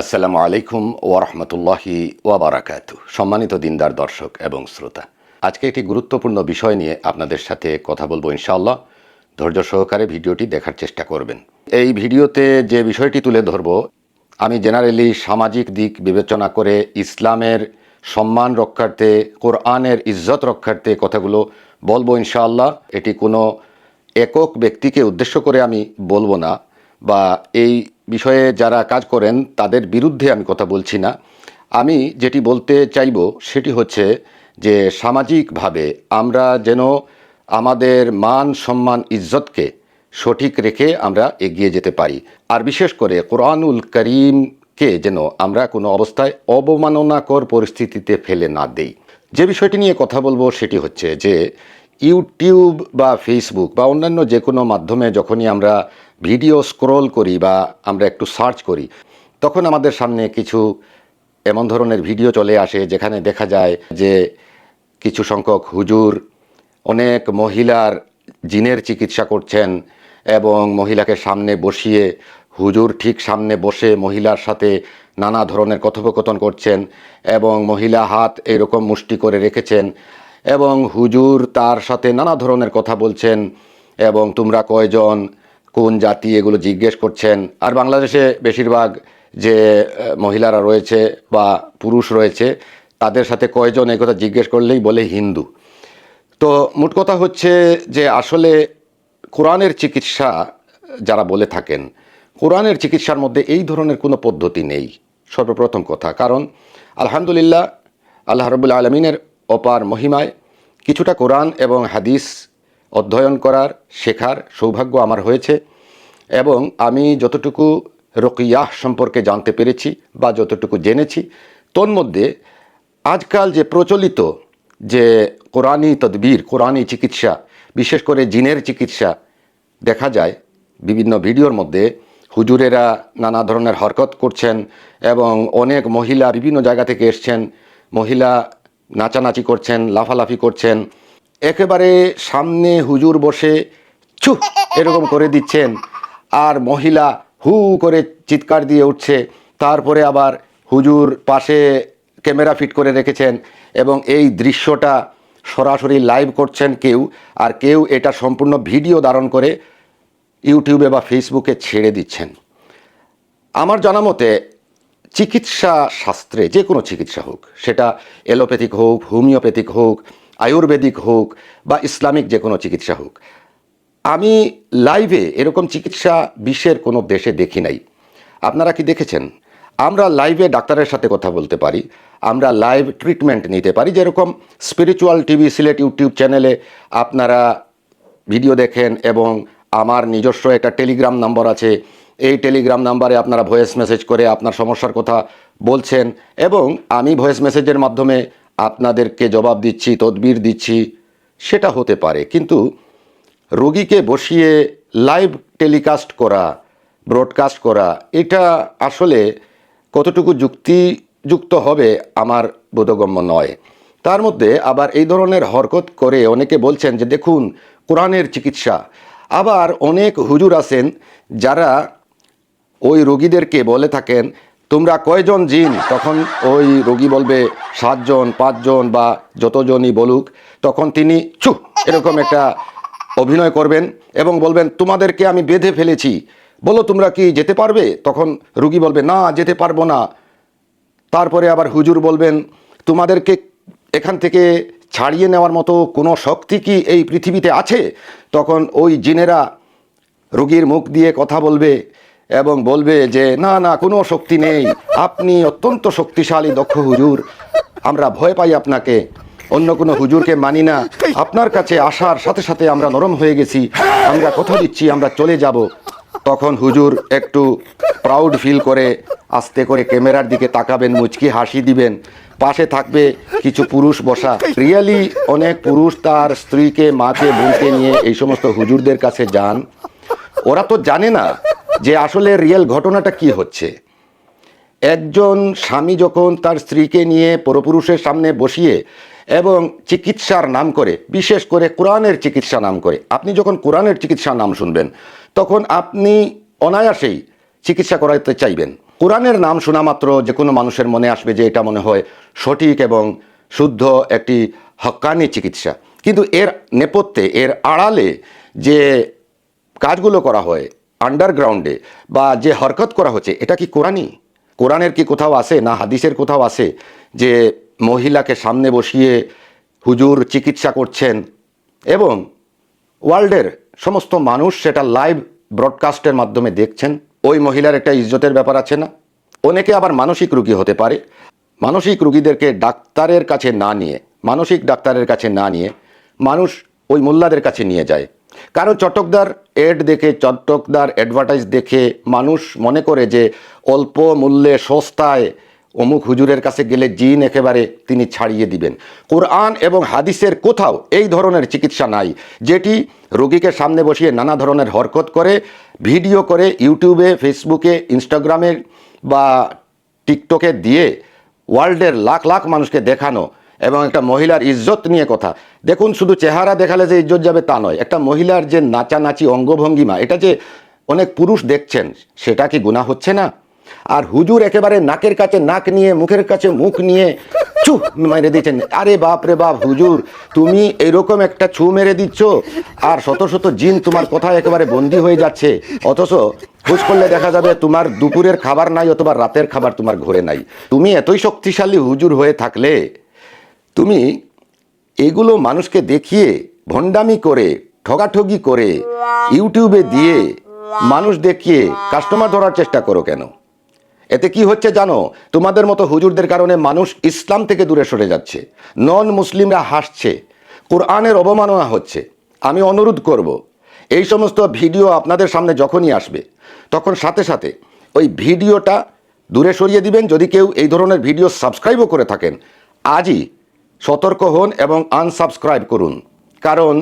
আসসালামু আলাইকুম ওরহমতুল্লাহি ওয়াবারাকাতু সম্মানিত দিনদার, দর্শক এবং শ্রোতা, আজকে একটি গুরুত্বপূর্ণ বিষয় নিয়ে আপনাদের সাথে কথা বলব ইনশাআল্লাহ। ধৈর্য সহকারে ভিডিওটি দেখার চেষ্টা করবেন। এই ভিডিওতে যে বিষয়টি তুলে ধরব, আমি জেনারেলি সামাজিক দিক বিবেচনা করে ইসলামের সম্মান রক্ষার্থে, কোরআনের ইজ্জত রক্ষার্থে কথাগুলো বলব ইনশাআল্লাহ। এটি কোনো একক ব্যক্তিকে উদ্দেশ্য করে আমি বলব না। বা এই বিষয়ে যারা কাজ করেন, তাদের বিরুদ্ধে আমি কথা বলছি না। আমি যেটি বলতে চাইব সেটি হচ্ছে যে সামাজিকভাবে আমরা যেন আমাদের মান, সম্মান, ইজ্জতকে সঠিক রেখে আমরা এগিয়ে যেতে পারি। আর বিশেষ করে কোরআনুল করিমকে যেন আমরা কোনো অবস্থায় অবমাননাকর পরিস্থিতিতে ফেলে না দেই। যে বিষয়টি নিয়ে কথা বলব সেটি হচ্ছে যে ইউটিউব বা ফেসবুক বা অন্যান্য যে কোনো মাধ্যমে যখনই আমরা ভিডিও স্ক্রল করি বা আমরা একটু সার্চ করি, তখন আমাদের সামনে কিছু এমন ধরনের ভিডিও চলে আসে যেখানে দেখা যায় যে কিছু সংখ্যক হুজুর, অনেক মহিলার জিনের চিকিৎসা করছেন এবং মহিলাকে সামনে বসিয়ে হুজুর ঠিক সামনে বসে মহিলার সাথে নানা ধরনের কথোপকথন করছেন এবং মহিলা হাত এরকম মুষ্টি করে রেখেছেন। এবং হুজুর তার সাথে নানা ধরনের কথা বলছেন এবং তোমরা কয়জন, কোন জাতি এগুলো জিজ্ঞেস করছেন। আর বাংলাদেশে বেশিরভাগ যে মহিলারা রয়েছে বা পুরুষ রয়েছে, তাদের সাথে কয়জন এই কথা জিজ্ঞেস করলেই বলে হিন্দু। তো মোট কথা হচ্ছে যে, আসলে কোরআনের চিকিৎসা যারা বলে থাকেন, কোরআনের চিকিৎসার মধ্যে এই ধরনের কোনো পদ্ধতি নেই। সর্বপ্রথম কথা, কারণ আলহামদুলিল্লাহ, আল্লাহ রবুল্লা আলমিনের অপার মহিমায় কিছুটা কোরআন এবং হাদিস অধ্যয়ন করার শেখার সৌভাগ্য আমার হয়েছে এবং আমি যতটুকু রকিয়াহ সম্পর্কে জানতে পেরেছি বা যতটুকু জেনেছি, তন্মধ্যে আজকাল যে প্রচলিত যে কোরআনী তদবির কোরআনী চিকিৎসা, বিশেষ করে জিনের চিকিৎসা দেখা যায় বিভিন্ন ভিডিওর মধ্যে, হুজুরেরা নানা ধরনের হরকত করছেন এবং অনেক মহিলা বিভিন্ন জায়গা থেকে এসছেন। মহিলা নাচানাচি করছেন, লাফালাফি করছেন, একেবারে সামনে হুজুর বসে ছু, এরকম করে দিচ্ছেন, আর মহিলা হু করে চিৎকার দিয়ে উঠছে, তারপরে আবার হুজুর পাশে ক্যামেরা ফিট করে রেখেছেন, এবং এই দৃশ্যটা সরাসরি লাইভ করছেন কেউ, আর কেউ এটা সম্পূর্ণ ভিডিও ধারণ করে ইউটিউবে বা ফেসবুকে ছেড়ে দিচ্ছেন। আমার জানা মতে চিকিৎসা শাস্ত্রে যে কোনো চিকিৎসা হোক, সেটা এলোপ্যাথিক হোক, হোমিওপ্যাথিক হোক, আয়ুর্বেদিক হোক বা ইসলামিক যে কোনো চিকিৎসা হোক, আমি লাইভে এরকম চিকিৎসা বিশ্বের কোনো দেশে দেখি নাই। আপনারা কি দেখেছেন? আমরা লাইভে ডাক্তারের সাথে কথা বলতে পারি, আমরা লাইভ ট্রিটমেন্ট নিতে পারি, যেরকম স্পিরিচুয়াল টিভি, সিলেট ইউটিউব চ্যানেলে আপনারা ভিডিও দেখেন এবং আমার নিজস্ব একটা টেলিগ্রাম নাম্বার আছে এই টেলিগ্রাম নাম্বারে আপনারা ভয়েস মেসেজ করে আপনার সমস্যার কথা বলছেন এবং আমি ভয়েস মেসেজের মাধ্যমে আপনাদেরকে জবাব দিচ্ছি, তদবির দিচ্ছি, সেটা হতে পারে। কিন্তু রোগীকে বসিয়ে লাইভ টেলিকাস্ট করা, ব্রডকাস্ট করা, এটা আসলে কতটুকু যুক্তিযুক্ত হবে আমার বোধগম্য নয়। তার মধ্যে আবার এই ধরনের হরকত করে অনেকে বলছেন যে, দেখুন, কোরআনের চিকিৎসা। আবার অনেক হুজুর আছেন যারা ওই রোগীদেরকে বলে থাকেন, তোমরা কয়জন জিন? তখন ওই রোগী বলবে, সাতজন, পাঁচজন বা যতজনই বলুক। তখন তিনি চুপ এরকম একটা অভিনয় করবেন এবং বলবেন, তোমাদেরকে আমি বেঁধে ফেলেছি। বলো তোমরা কি যেতে পারবে? তখন রুগী বলবে, না, যেতে পারব না। তারপরে আবার হুজুর বলবেন, তোমাদেরকে এখান থেকে ছাড়িয়ে নেওয়ার মতো কোনো শক্তি কি এই পৃথিবীতে আছে? তখন ওই জিনেরা রুগীর মুখ দিয়ে কথা বলবে এবং বলবে যে, না না, কোনো শক্তি নেই। আপনি অত্যন্ত শক্তিশালী, দক্ষ হুজুর। আমরা ভয় পাই আপনাকে। অন্য কোনো হুজুরকে মানি না। আপনার কাছে আসার সাথে সাথে আমরা নরম হয়ে গেছি। আমরা কথা দিচ্ছি, আমরা চলে যাব। তখন হুজুর একটু প্রাউড ফিল করে আস্তে করে ক্যামেরার দিকে তাকাবেন, মুচকি হাসি দিবেন। পাশে থাকবে কিছু পুরুষ বসা। রিয়েলি অনেক পুরুষ তার স্ত্রীকে, মাকে, বোনকে নিয়ে এই সমস্ত হুজুরদের কাছে যান। ওরা তো জানে না যে আসলে রিয়েল ঘটনাটা কি হচ্ছে? একজন স্বামী যখন তার স্ত্রীকে নিয়ে পরপুরুষের সামনে বসিয়ে এবং চিকিৎসার নাম করে, বিশেষ করে কোরআনের চিকিৎসা নাম করে, আপনি যখন কোরআনের চিকিৎসার নাম শুনবেন, তখন আপনি অনায়াসেই চিকিৎসা করাতে চাইবেন। কোরআনের নাম শোনা মাত্র যে কোনো মানুষের মনে আসবে যে এটা মনে হয় সঠিক এবং শুদ্ধ একটি হক্কানি চিকিৎসা। কিন্তু এর নেপথ্যে, এর আড়ালে যে কাজগুলো করা হয় আন্ডারগ্রাউন্ডে বা যে হরকত করা হচ্ছে, এটা কি কোরআনই? কোরআনের কি কোথাও আছে না হাদিসের কোথাও আছে যে মহিলাকে সামনে বসিয়ে হুজুর চিকিৎসা করছেন? এবং ওয়ার্ল্ডের সমস্ত মানুষ সেটা লাইভ ব্রডকাস্টের মাধ্যমে দেখছেন? ওই মহিলার একটা ইজ্জতের ব্যাপার আছে না? অনেকে আবার মানসিক রুগী হতে পারে। মানসিক রুগীদেরকে ডাক্তারের কাছে না নিয়ে, মানসিক ডাক্তারের কাছে না নিয়ে মানুষ ওই মোল্লাদের কাছে নিয়ে যায়। কারণ চটকদার এড দেখে, চটকদার অ্যাডভার্টাইজ দেখে মানুষ মনে করে যে অল্প মূল্যে সস্তায় অমুক হুজুরের কাছে গেলে জিন একেবারে তিনি ছাড়িয়ে দিবেন। কোরআন এবং হাদিসের কোথাও এই ধরনের চিকিৎসা নাই। যেটি রোগীকে সামনে বসিয়ে নানা ধরনের হরকত করে, ভিডিও করে ইউটিউবে, ফেসবুকে, ইনস্টাগ্রামে বা টিকটকে দিয়ে ওয়ার্ল্ডের লাখ লাখ মানুষকে দেখানো এবং একটা মহিলার ইজ্জত নিয়ে কথা। দেখুন, শুধু চেহারা দেখালে যে ইজ্জত যাবে তা নয়, একটা মহিলার যে নাচানাচি, অঙ্গভঙ্গিমা, এটা যে অনেক পুরুষ দেখছেন, সেটা কি গুণা হচ্ছে না? আর হুজুর একেবারে নাকের কাছে নাক নিয়ে, মুখের কাছে মুখ নিয়ে ছু মেরে দিচ্ছেন আরে বাপ রে বাপ, হুজুর, তুমি এরকম একটা ছু মেরে দিচ্ছ, আর শত শত জিন তোমার কথায় একেবারে বন্দি হয়ে যাচ্ছে। অথচ খোঁজ করলে দেখা যাবে তোমার দুপুরের খাবার নাই, অথবা রাতের খাবার তোমার ঘরে নাই। তুমি এতই শক্তিশালী হুজুর হয়ে থাকলে তুমি এগুলো মানুষকে দেখিয়ে ভণ্ডামি করে, ঠগাঠগি করে ইউটিউবে দিয়ে মানুষ দেখিয়ে কাস্টমার ধরার চেষ্টা করো কেন? এতে কি হচ্ছে জানো? তোমাদের মতো হুজুরদের কারণে মানুষ ইসলাম থেকে দূরে সরে যাচ্ছে। নন মুসলিমরা হাসছে। কোরআনের অবমাননা হচ্ছে। আমি অনুরোধ করব, এই সমস্ত ভিডিও আপনাদের সামনে যখনই আসবে, তখন সাথে সাথে ওই ভিডিওটা দূরে সরিয়ে দিবেন। যদি কেউ এই ধরনের ভিডিও সাবস্ক্রাইবও করে থাকেন, আজই সতর্ক হন এবং আনসাবস্ক্রাইব করুন। কারণ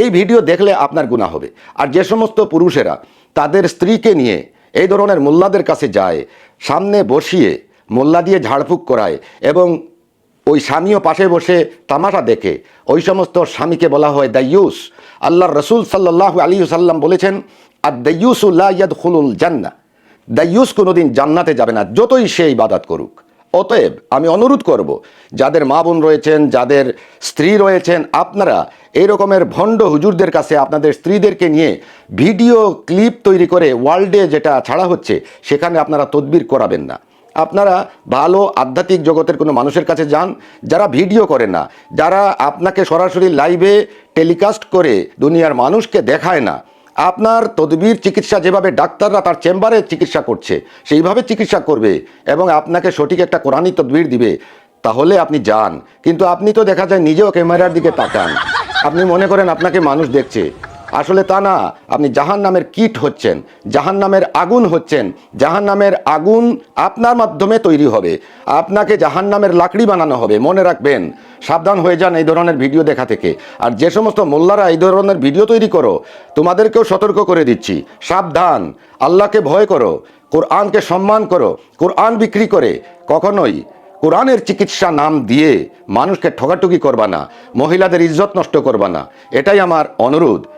এই ভিডিও দেখলে আপনার গুণা হবে। আর যে সমস্ত পুরুষেরা তাদের স্ত্রীকে নিয়ে এই ধরনের মোল্লাদের কাছে যায়, সামনে বসিয়ে মোল্লা দিয়ে ঝাড়ফুঁক করায় এবং ওই স্বামীও পাশে বসে তামাশা দেখে, ওই সমস্ত স্বামীকে বলা হয় দাইয়ুস। আল্লাহ রসুল সাল্লাহ আলী সাল্লাম বলেছেন আর দাইয়ুসুল্লাহ ইয়াদ খুলুল জান্না দাইয়ুস কোনোদিন জান্নাতে যাবে না, যতই সে ইবাদাত করুক। অতএব আমি অনুরোধ করব, যাদের মা বোন রয়েছেন, যাদের স্ত্রী রয়েছেন, আপনারা এই রকমের ভণ্ড হুজুরদের কাছে আপনাদের স্ত্রীদেরকে নিয়ে ভিডিও ক্লিপ তৈরি করে ওয়ার্ল্ডে যেটা ছাড়া হচ্ছে, সেখানে আপনারা তদবির করাবেন না। আপনারা ভালো আধ্যাত্মিক জগতের কোনো মানুষের কাছে যান, যারা ভিডিও করে না, যারা আপনাকে সরাসরি লাইভে টেলিকাস্ট করে দুনিয়ার মানুষকে দেখায় না আপনার তদবির চিকিৎসা যেভাবে ডাক্তাররা তার চেম্বারে চিকিৎসা করছে, সেইভাবে চিকিৎসা করবে এবং আপনাকে সঠিক একটা কোরআনই তদবির দিবে, তাহলে আপনি যান। কিন্তু আপনি তো দেখা যায় নিজেও ক্যামেরার দিকে তাকান। আপনি মনে করেন আপনাকে মানুষ দেখছে। আসলে তা না, আপনি জাহান নামের কিট হচ্ছেন জাহান নামের আগুন হচ্ছেন জাহান নামের আগুন আপনার মাধ্যমে তৈরি হবে, আপনাকে জাহান নামের লাকড়ি বানানো হবে, মনে রাখবেন, সাবধান হয়ে যান এই ধরনের ভিডিও দেখা থেকে, আর যে সমস্ত মোল্লারা এই ধরনের ভিডিও তৈরি করো, তোমাদেরকেও সতর্ক করে দিচ্ছি, সাবধান, আল্লাহকে ভয় করো, কোরআনকে সম্মান করো, কোরআন বিক্রি করে, কখনোই কোরআনের চিকিৎসা নাম দিয়ে মানুষকে ঠগাঠুকি করবা না, মহিলাদের ইজ্জত নষ্ট করবা না, এটাই আমার অনুরোধ।